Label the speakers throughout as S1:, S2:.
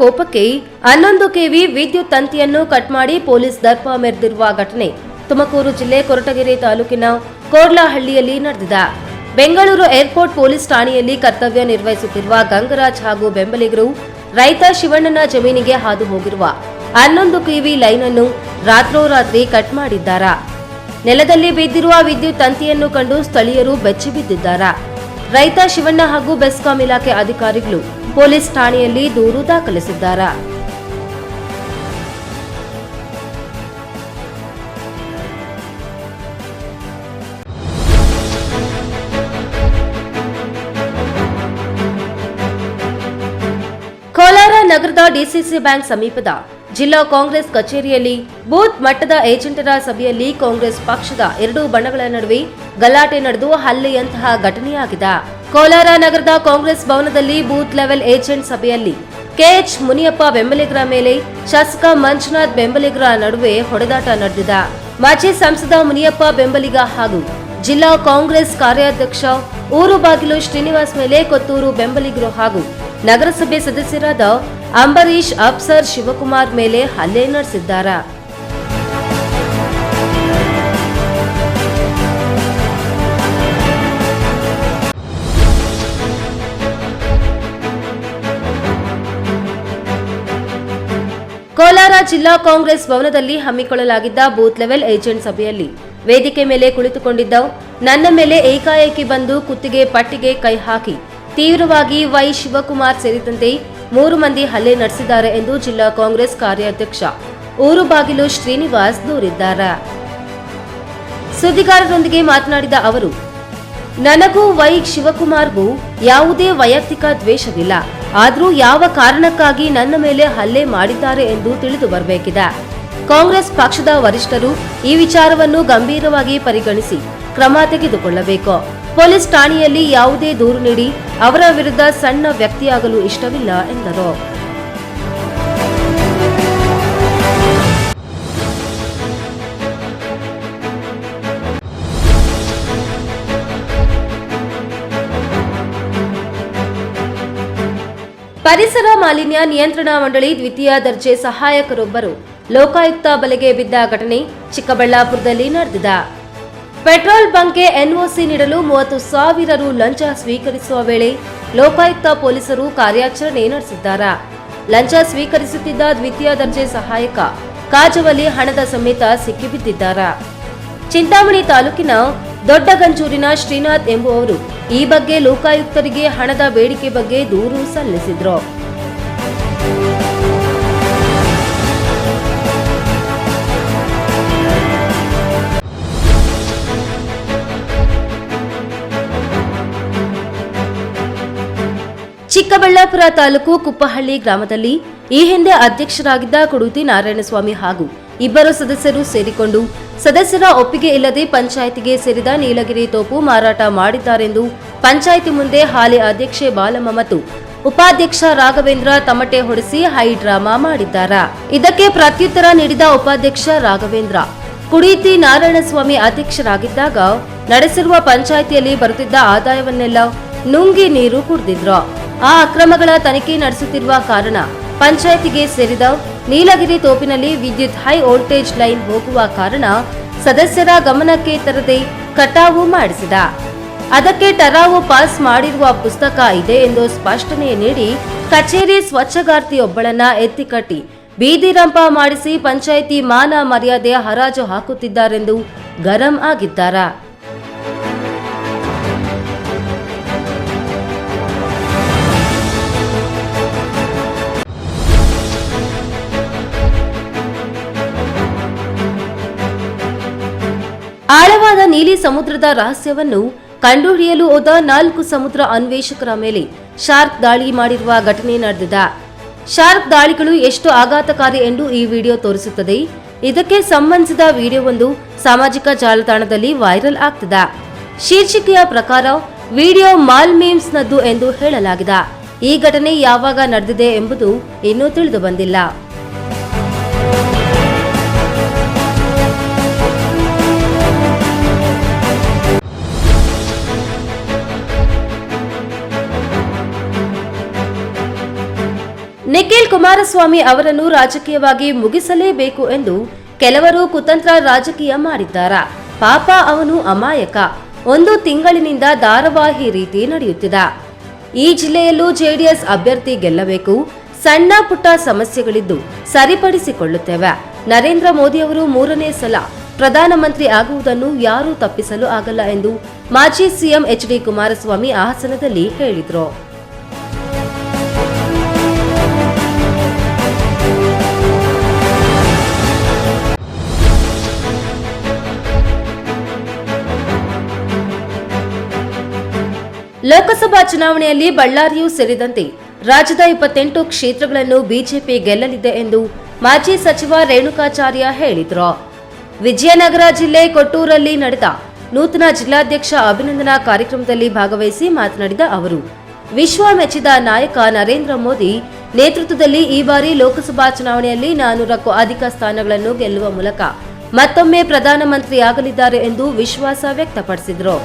S1: ಕೋಪಕ್ಕೆ ಹನ್ನೊಂದು ಕೆವಿ ವಿದ್ಯುತ್ ತಂತಿಯನ್ನು ಕಟ್ ಮಾಡಿ ಪೊಲೀಸ್ ದರ್ಪ ಮೆರೆದಿರುವ ಘಟನೆ ತುಮಕೂರು ಜಿಲ್ಲೆ ಕೊರಟಗೆರೆ ತಾಲೂಕಿನ ಕೋರ್ಲಹಳ್ಳಿಯಲ್ಲಿ ನಡೆದಿದೆ. ಬೆಂಗಳೂರು ಏರ್ಪೋರ್ಟ್ ಪೊಲೀಸ್ ಠಾಣೆಯಲ್ಲಿ ಕರ್ತವ್ಯ ನಿರ್ವಹಿಸುತ್ತಿರುವ ಗಂಗರಾಜ್ ಹಾಗೂ ಬೆಂಬಲಿಗರು ರೈತ ಶಿವಣ್ಣನ ಜಮೀನಿಗೆ ಹಾದು ಹೋಗಿರುವ ಹನ್ನೊಂದು ಕೆವಿ ಲೈನ್ ಅನ್ನು ರಾತ್ರೋರಾತ್ರಿ ಕಟ್ ಮಾಡಿದ್ದಾರಾ? ನೆಲದಲ್ಲಿ ಬಿದ್ದಿರುವ ವಿದ್ಯುತ್ ತಂತಿಯನ್ನು ಕಂಡು ಸ್ಥಳೀಯರು ಬೆಚ್ಚಿ ಬಿದ್ದಿದ್ದಾರೆ ರೈತ ಶಿವಣ್ಣ ಹಾಗೂ ಬೆಸ್ಕಾಂ ಇಲಾಖೆ ಅಧಿಕಾರಿಗಳು ಪೊಲೀಸ್ ಠಾಣೆಯಲ್ಲಿ ದೂರು ದಾಖಲಿಸಿದ್ದಾರೆ. ಕೋಲಾರ ನಗರದ ಡಿಸಿಸಿ ಬ್ಯಾಂಕ್ ಸಮೀಪದ ಜಿಲ್ಲಾ ಕಾಂಗ್ರೆಸ್ ಕಚೇರಿಯಲ್ಲಿ ಬೂತ್ ಮಟ್ಟದ ಏಜೆಂಟರ ಸಭೆಯಲ್ಲಿ ಕಾಂಗ್ರೆಸ್ ಪಕ್ಷದ ಎರಡು ಬಣಗಳ ನಡುವೆ ಗಲಾಟೆ ನಡೆದು ಹಲ್ಲೆಯಂತಹ ಘಟನೆಯಾಗಿದೆ. ಕೋಲಾರ ನಗರದ ಕಾಂಗ್ರೆಸ್ ಭವನದಲ್ಲಿ ಬೂತ್ ಲೆವೆಲ್ ಏಜೆಂಟ್ ಸಭೆಯಲ್ಲಿ ಕೆಎಚ್ ಮುನಿಯಪ್ಪ ಬೆಂಬಲಿಗರ ಮೇಲೆ ಶಾಸಕ ಮಂಜುನಾಥ್ ಬೆಂಬಲಿಗರ ನಡುವೆ ಹೊಡೆದಾಟ ನಡೆದಿದೆ. ಮಾಜಿ ಸಂಸದ ಮುನಿಯಪ್ಪ ಬೆಂಬಲಿಗ ಹಾಗೂ ಜಿಲ್ಲಾ ಕಾಂಗ್ರೆಸ್ ಕಾರ್ಯಾಧ್ಯಕ್ಷ ಊರು ಬಾಗಿಲು ಶ್ರೀನಿವಾಸ್ ಮೇಲೆ ಕೊತ್ತೂರು ಬೆಂಬಲಿಗರು ಹಾಗೂ ನಗರಸಭೆ ಸದಸ್ಯರಾದ ಅಂಬರೀಶ್ ಅಪ್ಸರ್ ಶಿವಕುಮಾರ್ ಮೇಲೆ ಹಲ್ಲೆ ನಡೆಸಿದ್ದಾರೆ. ಜಿಲ್ಲಾ ಕಾಂಗ್ರೆಸ್ ಭವನದಲ್ಲಿ ಹಮ್ಮಿಕೊಳ್ಳಲಾಗಿದ್ದ ಬೂತ್ ಲೆವೆಲ್ ಏಜೆಂಟ್ ಸಭೆಯಲ್ಲಿ ವೇದಿಕೆ ಮೇಲೆ ಕುಳಿತುಕೊಂಡಿದ್ದ ನನ್ನ ಮೇಲೆ ಏಕಾಏಕಿ ಬಂದು ಕುತ್ತಿಗೆ ಪಟ್ಟಿಗೆ ಕೈ ಹಾಕಿ ತೀವ್ರವಾಗಿ ವೈ ಶಿವಕುಮಾರ್ ಸೇರಿದಂತೆ ಮೂರು ಮಂದಿ ಹಲ್ಲೆ ನಡೆಸಿದ್ದಾರೆ ಎಂದು ಜಿಲ್ಲಾ ಕಾಂಗ್ರೆಸ್ ಕಾರ್ಯಾಧ್ಯಕ್ಷ ಊರು ಬಾಗಿಲು ಶ್ರೀನಿವಾಸ್ ದೂರಿದ್ದಾರೆ. ಸುದ್ದಿಗಾರರೊಂದಿಗೆ ಮಾತನಾಡಿದ ಅವರು, ನನಗೂ ವೈ ಶಿವಕುಮಾರ್ಗೂ ಯಾವುದೇ ವೈಯಕ್ತಿಕ ದ್ವೇಷವಿಲ್ಲ. ಆದರೂ ಯಾವ ಕಾರಣಕ್ಕಾಗಿ ನನ್ನ ಮೇಲೆ ಹಲ್ಲೆ ಮಾಡಿದ್ದಾರೆ ಎಂದು ತಿಳಿದು ಬರಬೇಕಿದೆ. ಕಾಂಗ್ರೆಸ್ ಪಕ್ಷದ ವರಿಷ್ಠರು ಈ ವಿಚಾರವನ್ನು ಗಂಭೀರವಾಗಿ ಪರಿಗಣಿಸಿ ಕ್ರಮ ತೆಗೆದುಕೊಳ್ಳಬೇಕು. ಪೊಲೀಸ್ ಠಾಣೆಯಲ್ಲಿ ಯಾವುದೇ ದೂರು ನೀಡಿ ಅವರ ವಿರುದ್ಧ ಸಣ್ಣ ವ್ಯಕ್ತಿಯಾಗಲು ಇಷ್ಟವಿಲ್ಲ ಎಂದರು. ಪರಿಸರ ಮಾಲಿನ್ಯ ನಿಯಂತ್ರಣ ಮಂಡಳಿ ದ್ವಿತೀಯ ದರ್ಜೆ ಸಹಾಯಕರೊಬ್ಬರು ಲೋಕಾಯುಕ್ತ ಬಲೆಗೆ ಬಿದ್ದ ಘಟನೆ ಚಿಕ್ಕಬಳ್ಳಾಪುರದಲ್ಲಿ ನಡೆದಿದೆ. ಪೆಟ್ರೋಲ್ ಬಂಕ್ಗೆ ಎನ್ಒಸಿ ನೀಡಲು ಮೂವತ್ತು ಸಾವಿರ ರು ಲಂಚ ಸ್ವೀಕರಿಸುವ ವೇಳೆ ಲೋಕಾಯುಕ್ತ ಪೊಲೀಸರು ಕಾರ್ಯಾಚರಣೆ ನಡೆಸಿದ್ದಾರೆ. ಲಂಚ ಸ್ವೀಕರಿಸುತ್ತಿದ್ದ ದ್ವಿತೀಯ ದರ್ಜೆ ಸಹಾಯಕ ಕಾಜವಲ್ಲಿ ಹಣದ ಸಮೇತ ಸಿಕ್ಕಿಬಿದ್ದಿದ್ದಾರೆ. ಚಿಂತಾಮಣಿ ತಾಲೂಕಿನ ದೊಡ್ಡಗಂಜೂರಿನ ಶ್ರೀನಾಥ್ ಎಂಬುವವರು ಈ ಬಗ್ಗೆ ಲೋಕಾಯುಕ್ತರಿಗೆ ಹಣದ ಬೇಡಿಕೆ ಬಗ್ಗೆ ದೂರು ಸಲ್ಲಿಸಿದ್ರು. ಚಿಕ್ಕಬಳ್ಳಾಪುರ ತಾಲೂಕು ಕುಪ್ಪಹಳ್ಳಿ ಗ್ರಾಮದಲ್ಲಿ ಈ ಹಿಂದೆ ಅಧ್ಯಕ್ಷರಾಗಿದ್ದ ಕುಡುತಿ ನಾರಾಯಣಸ್ವಾಮಿ ಹಾಗೂ ಇಬ್ಬರು ಸದಸ್ಯರು ಸೇರಿಕೊಂಡು ಸದಸ್ಯರ ಒಪ್ಪಿಗೆ ಇಲ್ಲದೆ ಪಂಚಾಯಿತಿಗೆ ಸೇರಿದ ನೀಲಗಿರಿ ತೋಪು ಮಾರಾಟ ಮಾಡಿದ್ದಾರೆಂದು ಪಂಚಾಯಿತಿ ಮುಂದೆ ಹಾಲಿ ಅಧ್ಯಕ್ಷೆ ಬಾಲಮ್ಮ ಮತ್ತು ಉಪಾಧ್ಯಕ್ಷ ರಾಘವೇಂದ್ರ ತಮಟೆ ಹೊಡೆಸಿ ಹೈ ಡ್ರಾಮಾ ಮಾಡಿದ್ದಾರೆ. ಇದಕ್ಕೆ ಪ್ರತ್ಯುತ್ತರ ನೀಡಿದ ಉಪಾಧ್ಯಕ್ಷ ರಾಘವೇಂದ್ರ, ಕುಡಿತಿ ನಾರಾಯಣಸ್ವಾಮಿ ಅಧ್ಯಕ್ಷರಾಗಿದ್ದಾಗ ನಡೆಸಿರುವ ಪಂಚಾಯಿತಿಯಲ್ಲಿ ಬರುತ್ತಿದ್ದ ಆದಾಯವನ್ನೆಲ್ಲ ನುಂಗಿ ನೀರು ಕುಡಿದಿದ್ರು. ಆ ಅಕ್ರಮಗಳ ತನಿಖೆ ನಡೆಸುತ್ತಿರುವ ಕಾರಣ ಪಂಚಾಯಿತಿಗೆ ಸೇರಿದ ನೀಲಗಿರಿ ತೋಪಿನಲ್ಲಿ ವಿದ್ಯುತ್ ಹೈ ವೋಲ್ಟೇಜ್ ಲೈನ್ ಹೋಗುವ ಕಾರಣ ಸದಸ್ಯರ ಗಮನಕ್ಕೆ ತರದೆ ಕಟಾವು ಮಾಡಿಸಿದ. ಅದಕ್ಕೆ ಟರಾವು ಪಾಸ್ ಮಾಡಿರುವ ಪುಸ್ತಕ ಇದೆ ಎಂದು ಸ್ಪಷ್ಟನೆ ನೀಡಿ ಕಚೇರಿ ಸ್ವಚ್ಛಗಾರ್ತಿಯೊಬ್ಬಳನ್ನ ಎತ್ತಿಕಟ್ಟಿ ಬೀದಿ ರಂಪ ಮಾಡಿಸಿ ಪಂಚಾಯಿತಿ ಮಾನ ಮರ್ಯಾದೆ ಹರಾಜು ಹಾಕುತ್ತಿದ್ದಾರೆಂದು ಗರಂ ಆಗಿದ್ದಾರಾ. ಆಳವಾದ ನೀಲಿ ಸಮುದ್ರದ ರಹಸ್ಯವನ್ನು ಕಂಡುಹಿಡಿಯಲು ಹೋದ ನಾಲ್ಕು ಸಮುದ್ರ ಅನ್ವೇಷಕರ ಮೇಲೆ ಶಾರ್ಕ್ ದಾಳಿ ಮಾಡಿರುವ ಘಟನೆ ನಡೆದಿದೆ. ಶಾರ್ಕ್ ದಾಳಿಗಳು ಎಷ್ಟು ಆಘಾತಕಾರಿ ಎಂದು ಈ ವಿಡಿಯೋ ತೋರಿಸುತ್ತದೆ. ಇದಕ್ಕೆ ಸಂಬಂಧಿಸಿದ ವಿಡಿಯೋವೊಂದು ಸಾಮಾಜಿಕ ಜಾಲತಾಣದಲ್ಲಿ ವೈರಲ್ ಆಗ್ತಿದೆ. ಶೀರ್ಷಿಕೆಯ ಪ್ರಕಾರ, ವಿಡಿಯೋ ಮಾಲ್ ಮೀಮ್ಸ್ನದ್ದು ಎಂದು ಹೇಳಲಾಗಿದೆ. ಈ ಘಟನೆ ಯಾವಾಗ ನಡೆದಿದೆ ಎಂಬುದು ಇನ್ನೂ ತಿಳಿದು ಬಂದಿಲ್ಲ. ನಿಖಿಲ್ ಕುಮಾರಸ್ವಾಮಿ ಅವರನ್ನು ರಾಜಕೀಯವಾಗಿ ಮುಗಿಸಲೇಬೇಕು ಎಂದು ಕೆಲವರು ಕುತಂತ್ರ ರಾಜಕೀಯ ಮಾಡಿದ್ದಾರಾ. ಪಾಪ ಅವನು ಅಮಾಯಕ. ಒಂದು ತಿಂಗಳಿನಿಂದ ಧಾರಾವಾಹಿ ರೀತಿ ನಡೆಯುತ್ತಿದೆ. ಈ ಜಿಲ್ಲೆಯಲ್ಲೂ ಜೆಡಿಎಸ್ ಅಭ್ಯರ್ಥಿ ಗೆಲ್ಲಬೇಕು. ಸಣ್ಣ ಪುಟ್ಟ ಸಮಸ್ಯೆಗಳಿದ್ದು ಸರಿಪಡಿಸಿಕೊಳ್ಳುತ್ತೇವೆ. ನರೇಂದ್ರ ಮೋದಿಯವರು ಮೂರನೇ ಸಲ ಪ್ರಧಾನಮಂತ್ರಿ ಆಗುವುದನ್ನು ಯಾರೂ ತಪ್ಪಿಸಲು ಆಗಲ್ಲ ಎಂದು ಮಾಜಿ ಸಿಎಂ ಎಚ್ ಡಿ ಕುಮಾರಸ್ವಾಮಿ ಹಾಸನದಲ್ಲಿ ಹೇಳಿದರು. ಲೋಕಸಭಾ ಚುನಾವಣೆಯಲ್ಲಿ ಬಳ್ಳಾರಿಯೂ ಸೇರಿದಂತೆ ರಾಜ್ಯದ ಇಪ್ಪತ್ತೆಂಟು ಕ್ಷೇತ್ರಗಳನ್ನು ಬಿಜೆಪಿ ಗೆಲ್ಲಲಿದೆ ಎಂದು ಮಾಜಿ ಸಚಿವ ರೇಣುಕಾಚಾರ್ಯ ಹೇಳಿದರು. ವಿಜಯನಗರ ಜಿಲ್ಲೆ ಕೊಟ್ಟೂರಲ್ಲಿ ನಡೆದ ನೂತನ ಜಿಲ್ಲಾಧ್ಯಕ್ಷ ಅಭಿನಂದನಾ ಕಾರ್ಯಕ್ರಮದಲ್ಲಿ ಭಾಗವಹಿಸಿ ಮಾತನಾಡಿದ ಅವರು, ವಿಶ್ವ ಮೆಚ್ಚಿದ ನಾಯಕ ನರೇಂದ್ರ ಮೋದಿ ನೇತೃತ್ವದಲ್ಲಿ ಈ ಬಾರಿ ಲೋಕಸಭಾ ಚುನಾವಣೆಯಲ್ಲಿ ನಾನೂರಕ್ಕೂ ಅಧಿಕ ಸ್ಥಾನಗಳನ್ನು ಗೆಲ್ಲುವ ಮೂಲಕ ಮತ್ತೊಮ್ಮೆ ಪ್ರಧಾನಮಂತ್ರಿಯಾಗಲಿದ್ದಾರೆ ಎಂದು ವಿಶ್ವಾಸ ವ್ಯಕ್ತಪಡಿಸಿದರು.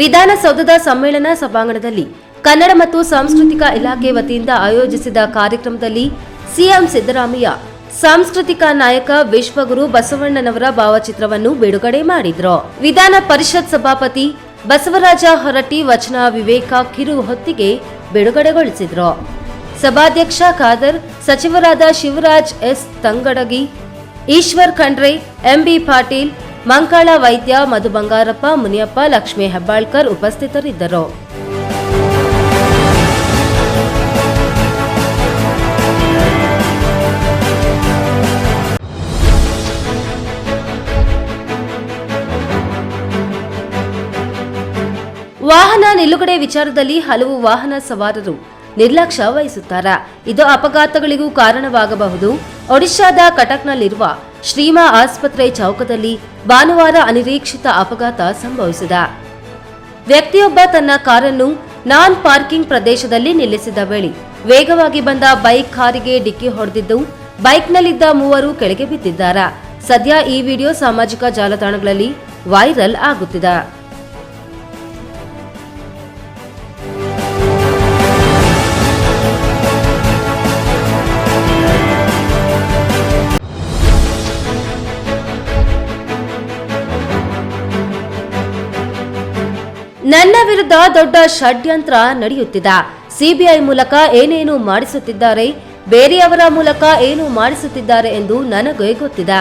S1: ವಿಧಾನಸೌಧದ ಸಮ್ಮೇಳನ ಸಭಾಂಗಣದಲ್ಲಿ ಕನ್ನಡ ಮತ್ತು ಸಾಂಸ್ಕೃತಿಕ ಇಲಾಖೆ ವತಿಯಿಂದ ಆಯೋಜಿಸಿದ ಕಾರ್ಯಕ್ರಮದಲ್ಲಿ ಸಿಎಂ ಸಿದ್ದರಾಮಯ್ಯ, ಸಾಂಸ್ಕೃತಿಕ ನಾಯಕ ವಿಶ್ವಗುರು ಬಸವಣ್ಣನವರ ಭಾವಚಿತ್ರವನ್ನು ಬಿಡುಗಡೆ ಮಾಡಿದ್ರು. ವಿಧಾನ ಪರಿಷತ್ ಸಭಾಪತಿ ಬಸವರಾಜ ಹೊರಟ್ಟಿ ವಚನ ವಿವೇಕ ಕಿರು ಹೊತ್ತಿಗೆ ಬಿಡುಗಡೆಗೊಳಿಸಿದ್ರು. ಸಭಾಧ್ಯಕ್ಷ ಖಾದರ್, ಸಚಿವರಾದ ಶಿವರಾಜ್ ಎಸ್ ತಂಗಡಗಿ, ಈಶ್ವರ್ ಖಂಡ್ರೆ, ಎಂಬಿ ಪಾಟೀಲ್ ಮಂಕಾಳ ವೈದ್ಯ ಮಧು ಬಂಗಾರಪ್ಪ, ಮುನಿಯಪ್ಪ, ಲಕ್ಷ್ಮೀ ಹೆಬ್ಬಾಳ್ಕರ್ ಉಪಸ್ಥಿತರಿದ್ದರು. ವಾಹನ ನಿಲುಗಡೆ ವಿಚಾರದಲ್ಲಿ ಹಲವು ವಾಹನ ಸವಾರರು ನಿರ್ಲಕ್ಷ್ಯ ವಹಿಸುತ್ತಾರೆ. ಇದು ಅಪಘಾತಗಳಿಗೂ ಕಾರಣವಾಗಬಹುದು. ಒಡಿಶಾದ ಕಟಕ್ನಲ್ಲಿರುವ ಶ್ರೀಮಾ ಆಸ್ಪತ್ರೆ ಚೌಕದಲ್ಲಿ ಭಾನುವಾರ ಅನಿರೀಕ್ಷಿತ ಅಪಘಾತ ಸಂಭವಿಸಿದ. ವ್ಯಕ್ತಿಯೊಬ್ಬ ತನ್ನ ಕಾರನ್ನು ನಾನ್ ಪಾರ್ಕಿಂಗ್ ಪ್ರದೇಶದಲ್ಲಿ ನಿಲ್ಲಿಸಿದ ವೇಳೆ ವೇಗವಾಗಿ ಬಂದ ಬೈಕ್ ಕಾರಿಗೆ ಡಿಕ್ಕಿ ಹೊಡೆದಿದ್ದು, ಬೈಕ್ನಲ್ಲಿದ್ದ ಮೂವರು ಕೆಳಗೆ ಬಿದ್ದಿದ್ದಾರೆ. ಸದ್ಯ ಈ ವಿಡಿಯೋ ಸಾಮಾಜಿಕ ಜಾಲತಾಣಗಳಲ್ಲಿ ವೈರಲ್ ಆಗುತ್ತಿದೆ. ನನ್ನ ವಿರುದ್ಧ ದೊಡ್ಡ ಷಡ್ಯಂತ್ರ ನಡೆಯುತ್ತಿದೆ. ಸಿಬಿಐ ಮೂಲಕ ಏನೇನು ಮಾಡಿಸುತ್ತಿದ್ದಾರೆ, ಬೇರೆಯವರ ಮೂಲಕ ಏನು ಮಾಡಿಸುತ್ತಿದ್ದಾರೆ ಎಂದು ನನಗೆ ಗೊತ್ತಿದೆ.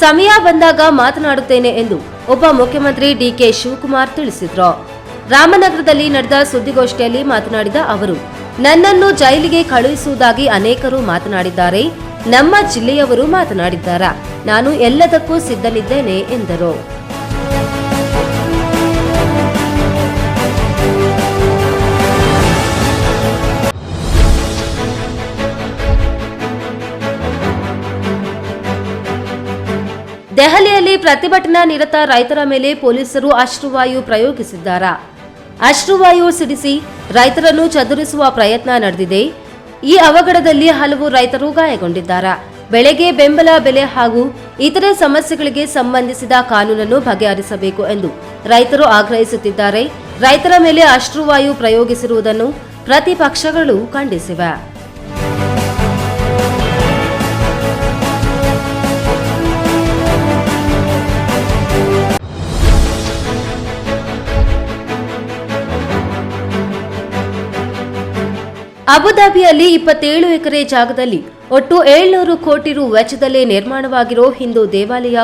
S1: ಸಮಯ ಬಂದಾಗ ಮಾತನಾಡುತ್ತೇನೆ ಎಂದು ಉಪ ಮುಖ್ಯಮಂತ್ರಿ ಡಿಕೆ ಶಿವಕುಮಾರ್ ತಿಳಿಸಿದ್ರು. ರಾಮನಗರದಲ್ಲಿ ನಡೆದ ಸುದ್ದಿಗೋಷ್ಠಿಯಲ್ಲಿ ಮಾತನಾಡಿದ ಅವರು, ನನ್ನನ್ನು ಜೈಲಿಗೆ ಕಳುಹಿಸುವುದಾಗಿ ಅನೇಕರು ಮಾತನಾಡಿದ್ದಾರೆ, ನಮ್ಮ ಜಿಲ್ಲೆಯವರು ಮಾತನಾಡಿದ್ದಾರೆ. ನಾನು ಎಲ್ಲದಕ್ಕೂ ಸಿದ್ಧನಿದ್ದೇನೆ ಎಂದರು. ದೆಹಲಿಯಲ್ಲಿ ಪ್ರತಿಭಟನಾ ನಿರತ ರೈತರ ಮೇಲೆ ಪೊಲೀಸರು ಅಶ್ರುವಾಯು ಪ್ರಯೋಗಿಸಿದ್ದಾರಾ. ಅಶ್ರುವಾಯು ಸಿಡಿಸಿ ರೈತರನ್ನು ಚದುರಿಸುವ ಪ್ರಯತ್ನ ನಡೆದಿದೆ. ಈ ಅವಘಡದಲ್ಲಿ ಹಲವು ರೈತರು ಗಾಯಗೊಂಡಿದ್ದಾರೆ. ಬೆಳೆಗೆ ಬೆಂಬಲ, ಬೆಲೆ ಹಾಗೂ ಇತರೆ ಸಮಸ್ಯೆಗಳಿಗೆ ಸಂಬಂಧಿಸಿದ ಕಾನೂನನ್ನು ಬಗೆಹರಿಸಬೇಕು ಎಂದು ರೈತರು ಆಗ್ರಹಿಸುತ್ತಿದ್ದಾರೆ. ರೈತರ ಮೇಲೆ ಅಶ್ರುವಾಯು ಪ್ರಯೋಗಿಸಿರುವುದನ್ನು ಪ್ರತಿಪಕ್ಷಗಳು ಖಂಡಿಸಿವೆ. ಅಬುಧಾಬಿಯಲ್ಲಿ ಇಪ್ಪತ್ತೇಳು ಎಕರೆ ಜಾಗದಲ್ಲಿ ಒಟ್ಟು ಏಳ್ನೂರು ಕೋಟಿ ರು ವೆಚ್ಚದಲ್ಲಿ ನಿರ್ಮಾಣವಾಗಿರೋ ಹಿಂದೂ ದೇವಾಲಯ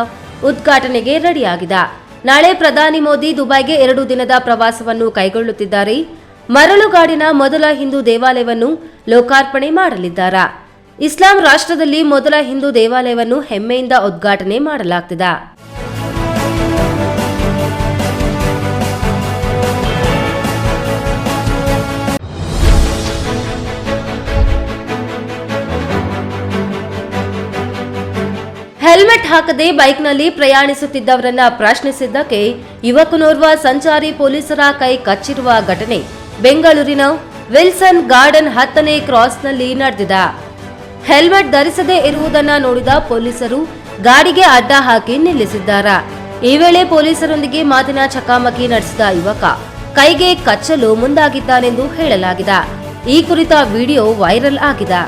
S1: ಉದ್ಘಾಟನೆಗೆ ರೆಡಿಯಾಗಿದೆ. ನಾಳೆ ಪ್ರಧಾನಿ ಮೋದಿ ದುಬೈಗೆ ಎರಡು ದಿನದ ಪ್ರವಾಸವನ್ನು ಕೈಗೊಳ್ಳುತ್ತಿದ್ದಾರೆ. ಮರಳುಗಾಡಿನ ಮೊದಲ ಹಿಂದೂ ದೇವಾಲಯವನ್ನು ಲೋಕಾರ್ಪಣೆ ಮಾಡಲಿದ್ದಾರೆ. ಇಸ್ಲಾಂ ರಾಷ್ಟ್ರದಲ್ಲಿ ಮೊದಲ ಹಿಂದೂ ದೇವಾಲಯವನ್ನು ಹೆಮ್ಮೆಯಿಂದ ಉದ್ಘಾಟನೆ ಮಾಡಲಾಗ್ತಿದೆ. ಹೆಲ್ಮೆಟ್ ಹಾಕದೆ ಬೈಕ್ನಲ್ಲಿ ಪ್ರಯಾಣಿಸುತ್ತಿದ್ದವರನ್ನ ಪ್ರಶ್ನಿಸಿದ್ದಕ್ಕೆ ಯುವಕನೋರ್ವ ಸಂಚಾರಿ ಪೊಲೀಸರ ಕೈ ಕಚ್ಚಿರುವ ಘಟನೆ. ಬೆಂಗಳೂರಿನ ವಿಲ್ಸನ್ ಗಾರ್ಡನ್ ಹತ್ತನೇ ಕ್ರಾಸ್ನಲ್ಲಿ ನಡೆದಿದೆ. ಹೆಲ್ಮೆಟ್ ಧರಿಸದೇ ಇರುವುದನ್ನ ನೋಡಿದ ಪೊಲೀಸರು ಗಾಡಿಗೆ ಅಡ್ಡ ಹಾಕಿ ನಿಲ್ಲಿಸಿದ್ದಾರೆ. ಈ ವೇಳೆ ಪೊಲೀಸರೊಂದಿಗೆ ಮಾತಿನ ಚಕಾಮಕಿ ನಡೆಸಿದ ಯುವಕ ಕೈಗೆ ಕಚ್ಚಲು ಮುಂದಾಗಿದ್ದಾನೆಂದು ಹೇಳಲಾಗಿದೆ. ಈ ಕುರಿತ ವಿಡಿಯೋ ವೈರಲ್ ಆಗಿದೆ.